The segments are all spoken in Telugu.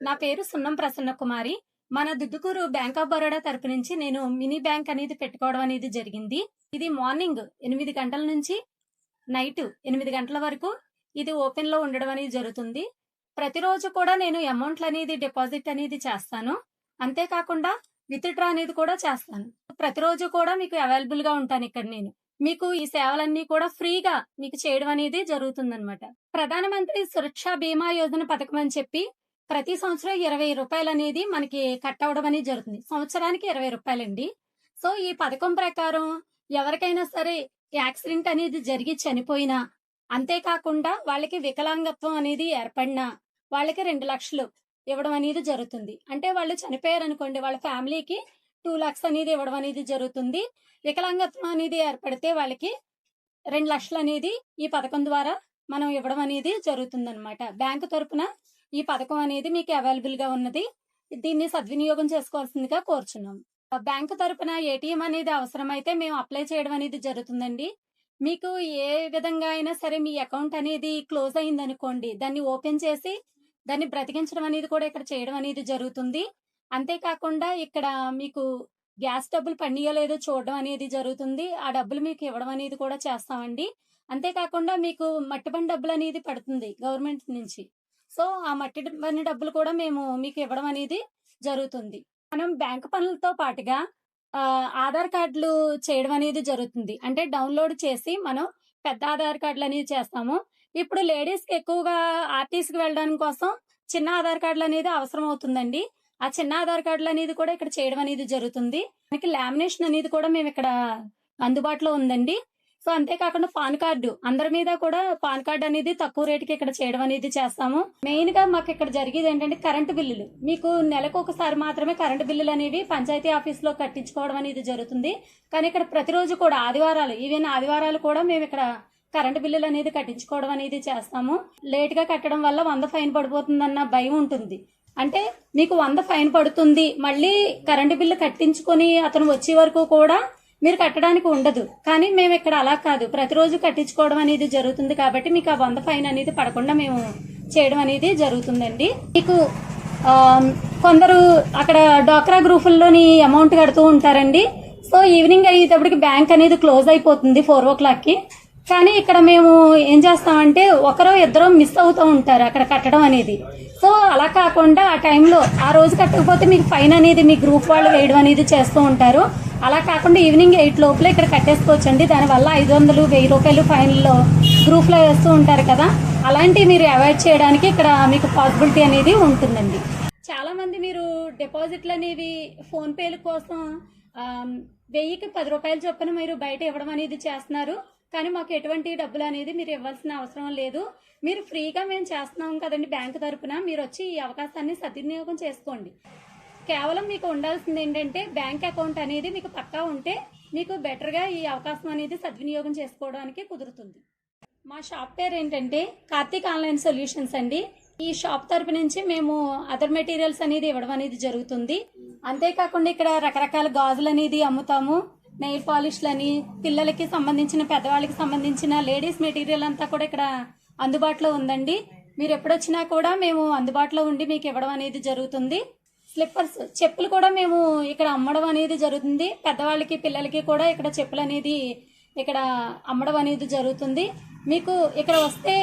నా పేరు సున్నం ప్రసన్న కుమారి. మన దుద్దుకూరు బ్యాంక్ ఆఫ్ బరోడా తరపు నుంచి నేను మినీ బ్యాంక్ అనేది పెట్టుకోవడం అనేది జరిగింది. ఇది మార్నింగ్ ఎనిమిది గంటల నుంచి నైట్ ఎనిమిది గంటల వరకు ఇది ఓపెన్లో ఉండడం అనేది జరుగుతుంది. ప్రతిరోజు కూడా నేను అమౌంట్లు అనేది డిపాజిట్ అనేది చేస్తాను. అంతేకాకుండా విత్డ్రా అనేది కూడా చేస్తాను. ప్రతిరోజు కూడా మీకు అవైలబుల్గా ఉంటాను ఇక్కడ నేను. మీకు ఈ సేవలన్నీ కూడా ఫ్రీగా మీకు చేయడం అనేది జరుగుతుందన్నమాట. ప్రధానమంత్రి సురక్ష బీమా యోజన పథకం అని చెప్పి ప్రతి సంవత్సరం ఇరవై రూపాయలు అనేది మనకి కట్ అవ్వడం అనేది జరుగుతుంది. సంవత్సరానికి ఇరవై రూపాయలండి. సో ఈ పథకం ప్రకారం ఎవరికైనా సరే యాక్సిడెంట్ అనేది జరిగి చనిపోయినా అంతేకాకుండా వాళ్ళకి వికలాంగత్వం అనేది ఏర్పడినా వాళ్ళకి రెండు లక్షలు ఇవ్వడం అనేది జరుగుతుంది. అంటే వాళ్ళు చనిపోయారు అనుకోండి వాళ్ళ ఫ్యామిలీకి టూ లాక్స్ అనేది ఇవ్వడం అనేది జరుగుతుంది. వికలాంగత్వం అనేది ఏర్పడితే వాళ్ళకి రెండు లక్షలు అనేది ఈ పథకం ద్వారా మనం ఇవ్వడం అనేది జరుగుతుంది అనమాట బ్యాంకు తరపున ఈ పథకం అనేది మీకు అవైలబుల్గా ఉన్నది. దీన్ని సద్వినియోగం చేసుకోవాల్సిందిగా కోరుచున్నాం. బ్యాంకు తరపున ఏటీఎం అనేది అవసరమైతే మేము అప్లై చేయడం అనేది జరుగుతుందండి. మీకు ఏ విధంగా అయినా సరే మీ అకౌంట్ అనేది క్లోజ్ అయింది అనుకోండి దాన్ని ఓపెన్ చేసి దాన్ని బ్రతికించడం అనేది కూడా ఇక్కడ చేయడం అనేది జరుగుతుంది. అంతేకాకుండా ఇక్కడ మీకు గ్యాస్ డబ్బులు పడినాయో లేదో చూడడం అనేది జరుగుతుంది. ఆ డబ్బులు మీకు ఇవ్వడం అనేది కూడా చేస్తామండి. అంతేకాకుండా మీకు మట్టి పని డబ్బులు అనేది పడుతుంది గవర్నమెంట్ నుంచి. సో ఆ మట్టి పని డబ్బులు కూడా మేము మీకు ఇవ్వడం అనేది జరుగుతుంది. మనం బ్యాంక్ పనులతో పాటుగా ఆధార్ కార్డులు చేయడం అనేది జరుగుతుంది. అంటే డౌన్లోడ్ చేసి మనం పెద్ద ఆధార్ కార్డులు అనేది చేస్తాము. ఇప్పుడు లేడీస్ ఎక్కువగా ఆర్టీసీకి వెళ్ళడం వెళ్ళడానికి కోసం చిన్న ఆధార్ కార్డులు అనేది అవసరం అవుతుందండి. ఆ చిన్న ఆధార్ కార్డులు అనేది కూడా ఇక్కడ చేయడం అనేది జరుగుతుంది. మనకి లామినేషన్ అనేది కూడా మేము ఇక్కడ అందుబాటులో ఉందండి. సో అంతేకాకుండా పాన్ కార్డు. అందరి మీద కూడా పాన్ కార్డు అనేది తక్కువ రేటుకి ఇక్కడ చేయడం అనేది చేస్తాము. మెయిన్గా మాకు ఇక్కడ జరిగేది ఏంటంటే కరెంటు బిల్లులు. మీకు నెలకు ఒకసారి మాత్రమే కరెంటు బిల్లులు అనేవి పంచాయతీ ఆఫీస్లో కట్టించుకోవడం అనేది జరుగుతుంది. కానీ ఇక్కడ ప్రతిరోజు కూడా ఆదివారాలు ఈవెన్ ఆదివారాలు కూడా మేము ఇక్కడ కరెంటు బిల్లులు అనేది కట్టించుకోవడం అనేది చేస్తాము. లేట్గా కట్టడం వల్ల వంద ఫైన్ పడిపోతుందన్న భయం ఉంటుంది. అంటే మీకు వంద ఫైన్ పడుతుంది. మళ్ళీ కరెంటు బిల్లు కట్టించుకొని అతను వచ్చే వరకు కూడా మీరు కట్టడానికి ఉండదు. కానీ మేము ఇక్కడ అలా కాదు. ప్రతిరోజు కట్టించుకోవడం అనేది జరుగుతుంది కాబట్టి మీకు ఆ వంద ఫైన్ అనేది పడకుండా మేము చేయడం అనేది జరుగుతుందండి. మీకు కొందరు అక్కడ డ్వాక్రా గ్రూపుల్లోని అమౌంట్ కడుతూ ఉంటారండి. సో ఈవినింగ్ అయ్యేటప్పటికి బ్యాంక్ అనేది క్లోజ్ అయిపోతుంది ఫోర్ ఓ క్లాక్కి. కానీ ఇక్కడ మేము ఏం చేస్తామంటే ఒకరో ఇద్దరో మిస్ అవుతూ ఉంటారు అక్కడ కట్టడం అనేది. సో అలా కాకుండా ఆ టైంలో ఆ రోజు కట్టకపోతే మీకు ఫైన్ అనేది మీ గ్రూప్ వాళ్ళు వేయడం అనేది చేస్తూ ఉంటారు. అలా కాకుండా ఈవినింగ్ ఎయిట్ లోపల ఇక్కడ కట్టేసుకోవచ్చండి. దానివల్ల ఐదు వందలు వెయ్యి రూపాయలు ఫైన్లో గ్రూప్లో వేస్తూ ఉంటారు కదా. అలాంటివి మీరు అవాయిడ్ చేయడానికి ఇక్కడ మీకు పాసిబిలిటీ అనేది ఉంటుందండి. చాలామంది మీరు డిపాజిట్లు అనేవి ఫోన్పేల కోసం వెయ్యికి పది రూపాయలు చొప్పున మీరు బయట ఇవ్వడం అనేది చేస్తున్నారు. కానీ మాకు ఎటువంటి డబ్బులు అనేది మీరు ఇవ్వాల్సిన అవసరం లేదు. మీరు ఫ్రీగా మేము చేస్తున్నాం కదండి బ్యాంక్ తరపున. మీరు వచ్చి ఈ అవకాశాన్ని సద్వినియోగం చేసుకోండి. కేవలం మీకు ఉండాల్సింది ఏంటంటే బ్యాంక్ అకౌంట్ అనేది మీకు పక్కా ఉంటే మీకు బెటర్గా ఈ అవకాశం అనేది సద్వినియోగం చేసుకోవడానికి కుదురుతుంది. మా షాప్ పేరు ఏంటంటే కార్తీక్ ఆన్లైన్ సొల్యూషన్స్ అండి. ఈ షాప్ తరపు నుంచి మేము అదర్ మెటీరియల్స్ అనేది ఇవ్వడం అనేది జరుగుతుంది. అంతేకాకుండా ఇక్కడ రకరకాల గాజులు అనేది అమ్ముతాము. నెయిల్ పాలిష్లు అని పిల్లలకి సంబంధించిన పెద్దవాళ్ళకి సంబంధించిన లేడీస్ మెటీరియల్ అంతా కూడా ఇక్కడ అందుబాటులో ఉందండి. మీరు ఎప్పుడొచ్చినా కూడా మేము అందుబాటులో ఉండి మీకు ఇవ్వడం అనేది జరుగుతుంది. స్లిప్పర్స్ చెప్పులు కూడా మేము ఇక్కడ అమ్మడం అనేది జరుగుతుంది. పెద్దవాళ్ళకి పిల్లలకి కూడా ఇక్కడ చెప్పులు అనేది ఇక్కడ అమ్మడం అనేది జరుగుతుంది. మీకు ఇక్కడ వస్తే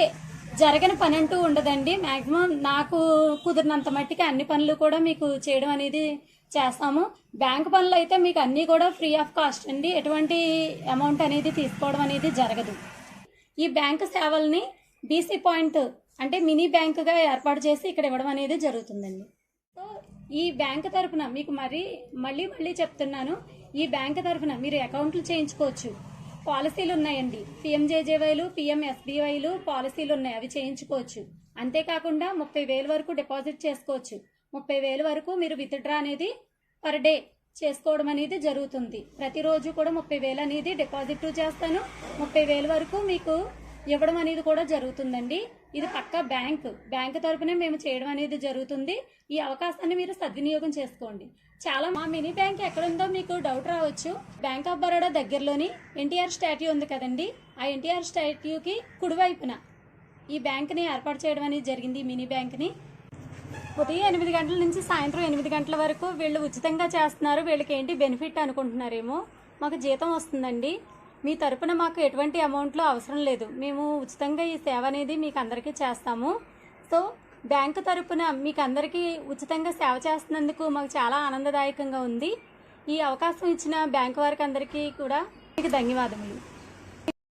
జరగని పని అంటూ ఉండదండి. మాక్సిమం నాకు కుదిరినంత మట్టికి అన్ని పనులు కూడా మీకు చేయడం అనేది చేస్తాము. బ్యాంక్ పనులు అయితే మీకు అన్నీ కూడా ఫ్రీ ఆఫ్ కాస్ట్ అండి. ఎటువంటి అమౌంట్ అనేది తీసుకోవడం అనేది జరగదు. ఈ బ్యాంక్ సేవల్ని బీసీ పాయింట్ అంటే మినీ బ్యాంకుగా ఏర్పాటు చేసి ఇక్కడ ఇవ్వడం అనేది జరుగుతుందండి. ఈ బ్యాంక్ తరఫున మీకు మరి మళ్ళీ మళ్ళీ చెప్తున్నాను ఈ బ్యాంక్ తరఫున మీరు అకౌంట్లు చేయించుకోవచ్చు. పాలసీలు ఉన్నాయండి. పిఎంజేజేవైలు పిఎంఎస్బీవైలు పాలసీలు ఉన్నాయి అవి చేయించుకోవచ్చు. అంతేకాకుండా ముప్పై వేలు వరకు డిపాజిట్ చేసుకోవచ్చు. ముప్పై వేలు వరకు మీరు విత్డ్రా అనేది పర్ డే చేసుకోవడం అనేది జరుగుతుంది. ప్రతిరోజు కూడా ముప్పై వేలు అనేది డిపాజిట్ చేస్తాను. ముప్పై వేలు వరకు మీకు ఇవ్వడం అనేది కూడా జరుగుతుందండి. ఇది పక్కా బ్యాంక్. బ్యాంక్ తరపునే మేము చేయడం అనేది జరుగుతుంది. ఈ అవకాశాన్ని మీరు సద్వినియోగం చేసుకోండి. చాలా మా మినీ బ్యాంక్ ఎక్కడుందో మీకు డౌట్ రావచ్చు. బ్యాంక్ ఆఫ్ బరోడా దగ్గరలోని ఎన్టీఆర్ స్టాట్యూ ఉంది కదండి. ఆ ఎన్టీఆర్ స్టాట్యూకి కుడివైపున ఈ బ్యాంక్ని ఏర్పాటు చేయడం అనేది జరిగింది మినీ బ్యాంక్ని. ఉదయం ఎనిమిది గంటల నుంచి సాయంత్రం ఎనిమిది గంటల వరకు వీళ్ళు ఉచితంగా చేస్తున్నారు. వీళ్ళకి ఏంటి బెనిఫిట్ అనుకుంటున్నారేమో? మాకు జీతం వస్తుందండి. మీ తరపున మాకు ఎటువంటి అమౌంట్లో అవసరం లేదు. మేము ఉచితంగా ఈ సేవ అనేది మీకు అందరికీ చేస్తాము. సో బ్యాంకు తరపున మీకు అందరికీ ఉచితంగా సేవ చేస్తున్నందుకు మాకు చాలా ఆనందదాయకంగా ఉంది. ఈ అవకాశం ఇచ్చిన బ్యాంకు వారికి అందరికీ కూడా మీకు ధన్యవాదములు.